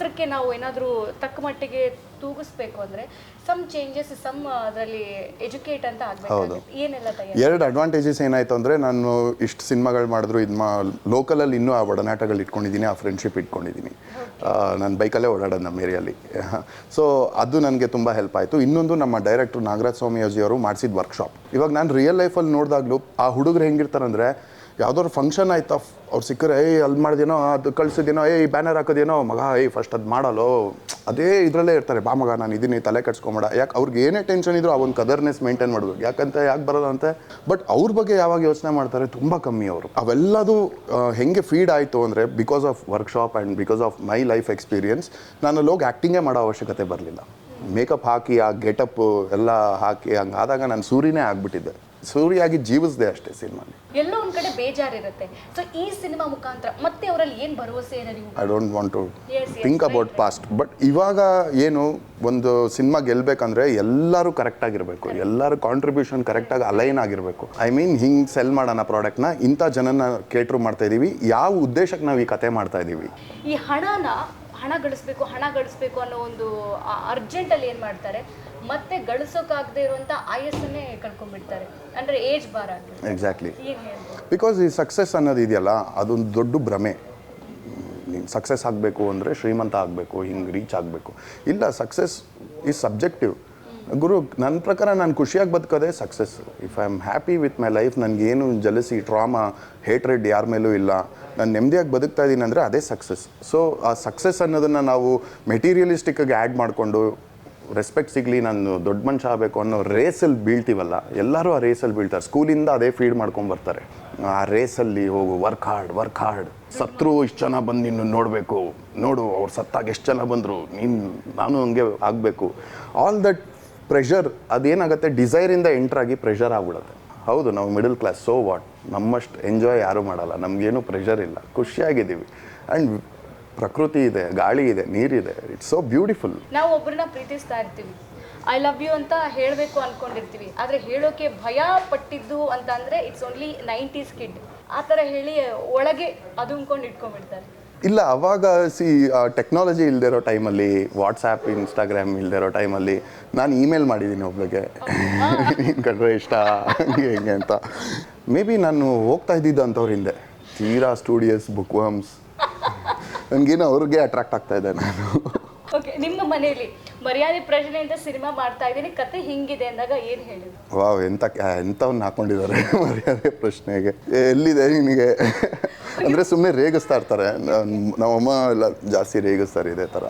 ಪಾತ್ರಕ್ಕೆ ನಾವು ಏನಾದರೂ ತಕ್ಕ ಮಟ್ಟಿಗೆ ತೂಗಿಸ್ಬೇಕು ಅಂದರೆ ಸಮ್ ಚೇಂಜಸ್ ಸಮ್ ಅದರಲ್ಲಿ ಎಜುಕೇಟ್ ಅಂತ ಆಗಬೇಕು ಏನೆಲ್ಲ ತಯಾರಿ? ಎರಡು ಅಡ್ವಾಂಟೇಜಸ್ ಏನಾಯ್ತು ಅಂದರೆ ನಾನು ಇಷ್ಟು ಸಿನಿಮಾಗಳು ಮಾಡಿದ್ರು ಇದು ಮಾ ಲೋಕಲಲ್ಲಿ ಇನ್ನೂ ಆ ಒಡನಾಟಗಳು ಇಟ್ಕೊಂಡಿದ್ದೀನಿ ಆ ಫ್ರೆಂಡ್ಶಿಪ್ ಇಟ್ಕೊಂಡಿದ್ದೀನಿ. ನಾನು ಬೈಕಲ್ಲೇ ಓಡಾಡೋದು ನಮ್ಮ ಏರಿಯಲ್ಲಿ. ಸೊ ಅದು ನನಗೆ ತುಂಬ ಹೆಲ್ಪ್ ಆಯಿತು. ಇನ್ನೊಂದು ನಮ್ಮ ಡೈರೆಕ್ಟ್ರು ನಾಗರಾಜ್ ಸ್ವಾಮಿ ಅವರು ಮಾಡಿಸಿದ ವರ್ಕ್ಶಾಪ್ ಇವಾಗ ನಾನು ರಿಯಲ್ ಲೈಫಲ್ಲಿ ನೋಡಿದಾಗಲೂ ಆ ಹುಡುಗರು ಹೆಂಗಿರ್ತಾರಂದ್ರೆ ಯಾವ್ದಾದ್ರು ಫಂಕ್ಷನ್ ಆಯ್ತಾ. ಅವ್ರು ಸಿಕ್ಕರೆ ಏಯ್, ಅಲ್ಲಿ ಮಾಡಿದೀನೋ ಅದು ಕಳ್ಸಿದೇನೋ ಏಯ್ ಬ್ಯಾನರ್ ಹಾಕೋದೇನೋ ಮಗ, ಏಯ್ ಫಸ್ಟ್ ಅದು ಮಾಡಲ್ಲೋ. ಅದೇ ಇದರಲ್ಲೇ ಇರ್ತಾರೆ. ಬಾ ಮಗ, ನಾನು ಇದೀನಿ, ತಲೆ ಕಟ್ಸ್ಕೊಂಬೇಡ ಯಾಕೆ, ಅವ್ರಿಗೆ ಏನೇ ಟೆನ್ಷನ್ ಇದ್ರು ಆ ಒಂದು ಕದರ್ನೆಸ್ ಮೇಂಟೈನ್ ಮಾಡಬೇಕು. ಯಾಕಂತ ಯಾಕೆ ಅಂತ? ಬಟ್ ಅವ್ರ ಬಗ್ಗೆ ಯಾವಾಗ ಯೋಚನೆ ಮಾಡ್ತಾರೆ? ತುಂಬ ಕಮ್ಮಿ ಅವರು. ಅವೆಲ್ಲದು ಹೆಂಗೆ ಫೀಡ್ ಆಯಿತು ಅಂದರೆ because of workshop and because of my life experience ನಾನು ಹೋಗಿ ಆ್ಯಕ್ಟಿಂಗೇ ಮಾಡೋ ಅವಶ್ಯಕತೆ ಬರಲಿಲ್ಲ. ಮೇಕಪ್ ಹಾಕಿ ಆ ಗೆಟಪ್ ಎಲ್ಲ ಹಾಕಿ ಹಂಗಾದಾಗ ನಾನು ಸೂರ್ಯನೇ ಆಗಿಬಿಟ್ಟಿದ್ದೆ. ಸೂರ್ಯಾಗಿ ಜೀವಿಸಿದೆ ಅಷ್ಟೇ ಸಿನಿಮಾಲಿ ಎಲ್ಲೋ ಒಂದ್ ಕಡೆ ಬೇಜಾರಿರುತ್ತೆ. ಸೊ ಈ ಸಿನಿಮಾ ಮುಖಾಂತರ ಮತ್ತೆ ಅವರಲ್ಲಿ ಏನ್ ಭರವಸೆ ಏನೋ ನೀವು? I don't want to think about past but ಇವಾಗ ಏನು ಒಂದು ಸಿನಿಮಾ ಗೆಲ್ಬೇಕಂದ್ರೆ ಎಲ್ಲರೂ ಕರೆಕ್ಟಾಗಿರಬೇಕು ಎಲ್ಲರೂ ಕಾಂಟ್ರಿಬ್ಯೂಷನ್ ಕರೆಕ್ಟಾಗಿ ಅಲೈನ್ ಆಗಿರಬೇಕು. ಐ ಮೀನ್ ಹಿಂಗೆ ಸೆಲ್ ಮಾಡೋಣ ಪ್ರಾಡಕ್ಟ್ನ ಇಂಥ ಜನನ ಕೇಟ್ರು ಮಾಡ್ತಾ ಇದ್ದೀವಿ ಯಾವ ಉದ್ದೇಶಕ್ಕೆ ನಾವು ಈ ಕತೆ ಮಾಡ್ತಾ ಇದೀವಿ? ಈ ಹಣನ ಹಣ ಗಳಿಸ್ಬೇಕು ಹಣ ಗಳಿಸ್ಬೇಕು ಅನ್ನೋ ಒಂದು ಅರ್ಜೆಂಟ್ ಅಲ್ಲಿ ಏನ್ ಮಾಡ್ತಾರೆ ಮತ್ತೆ ಗಳಿಸೋಕಾಗದೇ ಇರುವಂತ ಆಯಸ್ಸನ್ನೇ ಕಳ್ಕೊಂಡ್ಬಿಡ್ತಾರೆ. ಅಂದ್ರೆ ಏಜ್ ಬಾರ್ ಆಗಿ ಎಕ್ಸಾಕ್ಟ್ಲಿ ಬಿಕಾಸ್ ಈ ಸಕ್ಸಸ್ ಅನ್ನೋದು ಇದೆಯಲ್ಲ ಅದೊಂದು ದೊಡ್ಡ ಭ್ರಮೆ. ನೀನು ಸಕ್ಸಸ್ ಆಗಬೇಕು ಅಂದರೆ ಶ್ರೀಮಂತ ಆಗಬೇಕು ಹಿಂಗೆ ರೀಚ್ ಆಗಬೇಕು. ಇಲ್ಲ ಸಕ್ಸಸ್ ಈಸ್ ಸಬ್ಜೆಕ್ಟಿವ್ ಗುರು, ನನ್ನ ಪ್ರಕಾರ ನಾನು ಖುಷಿಯಾಗಿ ಬದುಕೋದೇ success if I am happy with my life ನನಗೇನು ಜಲಸಿ ಟ್ರಾಮಾ ಹೇಟ್ರೆಡ್ ಯಾರ ಮೇಲೂ ಇಲ್ಲ. ನಾನು ನೆಮ್ಮದಿಯಾಗಿ ಬದುಕ್ತಾ ಇದ್ದೀನಿ ಅಂದರೆ ಅದೇ ಸಕ್ಸಸ್ ಸೊ ಆ ಸಕ್ಸಸ್ ಅನ್ನೋದನ್ನು ನಾವು ಮೆಟೀರಿಯಲಿಸ್ಟಿಕ್ಕಾಗಿ ಆ್ಯಡ್ ಮಾಡಿಕೊಂಡು ರೆಸ್ಪೆಕ್ಟ್ ಸಿಗಲಿ, ನಾನು ದೊಡ್ಡ ಮನುಷ್ಯ ಆಗಬೇಕು ಅನ್ನೋ ರೇಸಲ್ಲಿ ಬೀಳ್ತೀವಲ್ಲ, ಎಲ್ಲರೂ ಆ ರೇಸಲ್ಲಿ ಬೀಳ್ತಾರೆ. ಸ್ಕೂಲಿಂದ ಅದೇ ಫೀಡ್ ಮಾಡ್ಕೊಂಡು ಬರ್ತಾರೆ. ಆ ರೇಸಲ್ಲಿ ಹೋಗು ವರ್ಕ್ ಹಾರ್ಡ್ ವರ್ಕ್ ಹಾರ್ಡ್ ಸತ್ರು ಇಷ್ಟು ಜನ ಬಂದು ನಿನ್ನ ನೋಡಬೇಕು. ನೋಡು, ಅವ್ರು ಸತ್ತಾಗ ಎಷ್ಟು ಜನ ಬಂದರು. ನೀನು, ನಾನು ಹಂಗೆ ಆಗಬೇಕು. ಆಲ್ ದಟ್ ಪ್ರೆಷರ್ ಅದೇನಾಗುತ್ತೆ? ಡಿಸೈರಿಂದ ಎಂಟ್ರಾಗಿ ಪ್ರೆಷರ್ ಆಗ್ಬಿಡುತ್ತೆ. ಹೌದು, ನಾವು ಮಿಡಲ್ ಕ್ಲಾಸ್ ಸೋ ವಾಟ್ ನಮ್ಮಷ್ಟು ಎಂಜಾಯ್ ಯಾರೂ ಮಾಡಲ್ಲ. ನಮಗೇನು ಪ್ರೆಷರ್ ಇಲ್ಲ. ಖುಷಿಯಾಗಿದ್ದೀವಿ. ಆ್ಯಂಡ್ ಪ್ರಕೃತಿ ಇದೆ, ಗಾಳಿ ಇದೆ, ನೀರಿದೆ. ಇಟ್ಸ್ ಸೋ ಬ್ಯೂಟಿಫುಲ್ ನಾವು ಒಬ್ಬರನ್ನ ಪ್ರೀತಿಸ್ತಾ ಇರ್ತೀವಿ. ಐ ಲವ್ ಯು ಅಂತ ಹೇಳಬೇಕು ಅನ್ಕೊಂಡಿರ್ತೀವಿ. ಆದ್ರೆ ಹೇಳೋಕೆ ಭಯ ಪಟ್ಟಿದ್ದು ಅಂತ ಅಂದರೆ ಇಟ್ಸ್ ಓನ್ಲಿ ನೈಂಟೀಸ್ ಕಿಡ್ ಆ ಥರ ಹೇಳಿ ಒಳಗೆ ಅದು ಅಂದ್ಕೊಂಡು ಇಟ್ಕೊಂಡ್ಬಿಡ್ತಾರೆ. ಇಲ್ಲ ಅವಾಗ ಸಿ ಟೆಕ್ನಾಲಜಿ ಇಲ್ಲದೆ ಇರೋ ಟೈಮಲ್ಲಿ ವಾಟ್ಸಾಪ್ ಇನ್ಸ್ಟಾಗ್ರಾಮ್ ಇಲ್ಲದೆ ಇರೋ ಟೈಮಲ್ಲಿ ನಾನು ಇಮೇಲ್ ಮಾಡಿದ್ದೀನಿ ಒಬ್ಬಳಿಗೆ ನೀನು ಕಂಡ್ರೆ ಇಷ್ಟ? ಹಂಗೆ ಹಿಂಗೆ ಅಂತ. ಮೇ ಬಿ ನಾನು ಹೋಗ್ತಾ ಇದ್ದಿದ್ದು ಅಂಥವ್ರ ಹಿಂದೆ ತೀರಾ ಸ್ಟೂಡಿಯೋಸ್ ಬುಕ್ ವರ್ಮ್ಸ್ ನನಗೇನು ಅವ್ರಿಗೆ ಅಟ್ರಾಕ್ಟ್ ಆಗ್ತಾ ಇದ್ದೆ ನಾನು. ಓಕೆ ನಿಮ್ಮ ಮನೆಯಲ್ಲಿ ಮರ್ಯಾದೆ ಪ್ರಶ್ನೆ ಅಂತ ಸಿನಿಮಾ ಮಾಡ್ತಾ ಇದ್ದೀನಿ ಕತೆ ಹಿಂಗಿದೆ ಅಂದಾಗ ಏನು ಹೇಳಿದ್ರು ವಾವ್ ಎಂತ ಎಂಥವ್ನ ಹಾಕೊಂಡಿದ್ದಾರೆ ಮರ್ಯಾದೆ ಪ್ರಶ್ನೆಗೆ ಎಲ್ಲಿದೆ ನಿನಗೆ? ಅಂದರೆ ಸುಮ್ಮನೆ ರೇಗಿಸ್ತಾ ಇರ್ತಾರೆ. ನಮ್ಮಮ್ಮ ಎಲ್ಲ ಜಾಸ್ತಿ ರೇಗಿಸ್ತಾರೆ ಇದೇ ಥರ